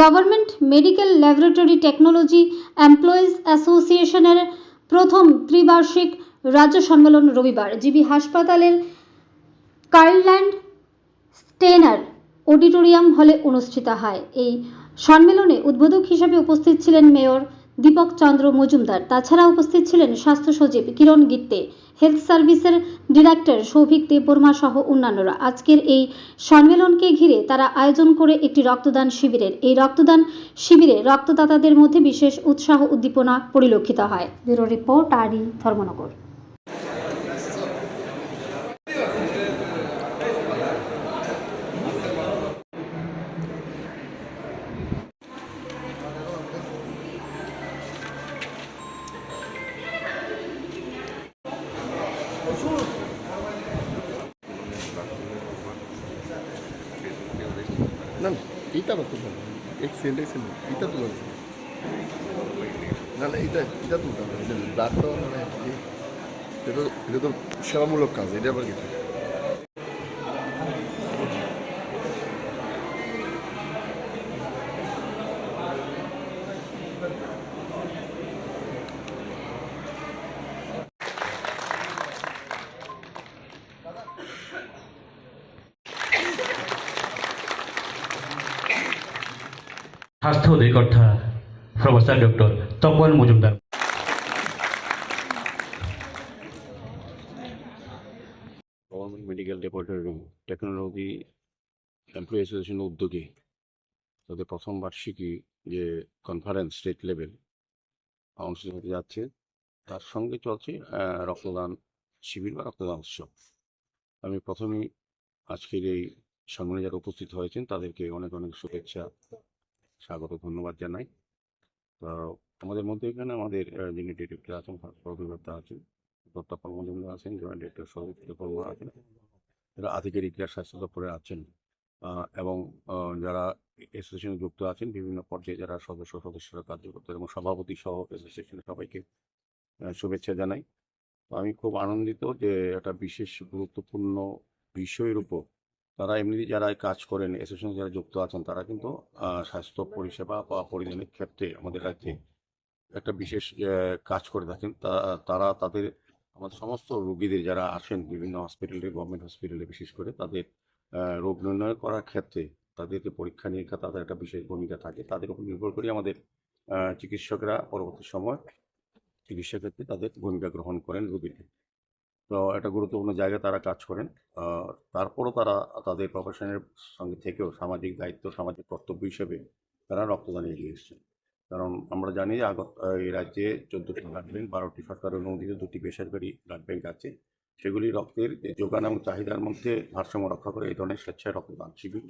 Government medical laboratory technology employees অ্যাসোসিয়েশনের প্রথম ত্রিবার্ষিক রাজ্য সম্মেলন রবিবার। জিবি হাসপাতালের কার্লল্যান্ড স্টেনার অডিটোরিয়াম হলে অনুষ্ঠিত হয়। এই সম্মেলনে উদ্বোধক হিসেবে উপস্থিত ছিলেন মেয়র দীপক চন্দ্র মজুমদার। তাছাড়া উপস্থিত ছিলেন স্বাস্থ্য সচিব কিরণ গিত্তে, হেলথ সার্ভিসের ডিরেক্টর সৌভিক দেববর্মা সহ অন্যান্যরা। আজকের এই সম্মেলনকে ঘিরে তারা আয়োজন করে একটি রক্তদান শিবিরের। এই রক্তদান শিবিরে রক্তদাতাদের মধ্যে বিশেষ উৎসাহ উদ্দীপনা পরিলক্ষিত হয়। ব্যুরো রিপোর্ট আরই ধর্মনগর। না না এইটা এক তুলবেন এক্সেন্ট এক্সেন্ট এইটা তুলে না না এইটা এটা তুলতে ব্লাড দেওয়া মানে এটা তো এটা সেবামূলক কাজ, এটা আবার কিছু স্বাস্থ্য অধিকর্তা, professor doctor Tapan Majumdar. Government medical laboratory technology employee অ্যাসোসিয়েশনের উদ্যোগে তাদের প্রথম বার্ষিকী যে কনফারেন্স স্টেট লেভেল অনুষ্ঠিত হতে যাচ্ছে, তার সঙ্গে চলছে রক্তদান শিবির বা রক্তদান উৎসব। আমি প্রথমেই আজকের এই সম্মেলনে যারা উপস্থিত হয়েছেন, তাদেরকে অনেক অনেক শুভেচ্ছা স্বাগত, ধন্যবাদ জানাই। তো আমাদের মধ্যে এখানে আমাদের যিনি ডিরেক্টর আছেন অভিজ্ঞতা আছেন দত্তাপাল মজুমদার আছেন জয়েন্ট ডিরেক্টর সৌভিক দেববর্মা আছেন। যারা আধিকারিকরা স্বাস্থ্য দপ্তরে আছেন এবং যারা অ্যাসোসিয়েশনে যুক্ত আছেন, বিভিন্ন পর্যায়ে যারা সদস্য, সদস্যরা কার্য করতেন এবং সভাপতি সহ অ্যাসোসিয়েশনের সবাইকে শুভেচ্ছা জানাই। তো আমি খুব আনন্দিত যে একটা বিশেষ গুরুত্বপূর্ণ বিষয়ের উপর তারা এমনি যারা কাজ করেন অ্যাসোসিয়েশনে যারা যুক্ত আছেন, তারা কিন্তু স্বাস্থ্য পরিষেবা বা পরিধানের ক্ষেত্রে আমাদের রাজ্যে একটা বিশেষ কাজ করে থাকেন। তারা তাদের, আমাদের সমস্ত রোগীদের যারা আসেন, বিভিন্ন হসপিটালে গভর্নমেন্ট হসপিটালে বিশেষ করে, তাদের রোগ নির্ণয় করার ক্ষেত্রে তাদের যে পরীক্ষা নিরীক্ষা, তাদের একটা বিশেষ ভূমিকা থাকে। তাদের উপর নির্ভর করে আমাদের চিকিৎসকরা পরবর্তী সময় চিকিৎসা ক্ষেত্রে তাদের ভূমিকা গ্রহণ করেন রোগীদের। তো একটা গুরুত্বপূর্ণ জায়গায় তারা কাজ করেন। তারপরও তারা তাদের প্রফেশনের সঙ্গে থেকেও সামাজিক দায়িত্ব, সামাজিক কর্তব্য হিসেবে তারা রক্তদান এগিয়ে এসেছেন। কারণ আমরা জানি যে আগত, এই রাজ্যে চোদ্দোটি ব্লাড ব্যাঙ্ক বারোটি সরকার অনুমোদিত, দুটি বেসরকারি ব্লাড ব্যাঙ্ক আছে। সেগুলি রক্তের যোগান এবং চাহিদার মধ্যে ভারসাম্য রক্ষা করে এই ধরনের স্বেচ্ছায় রক্তদান শিবির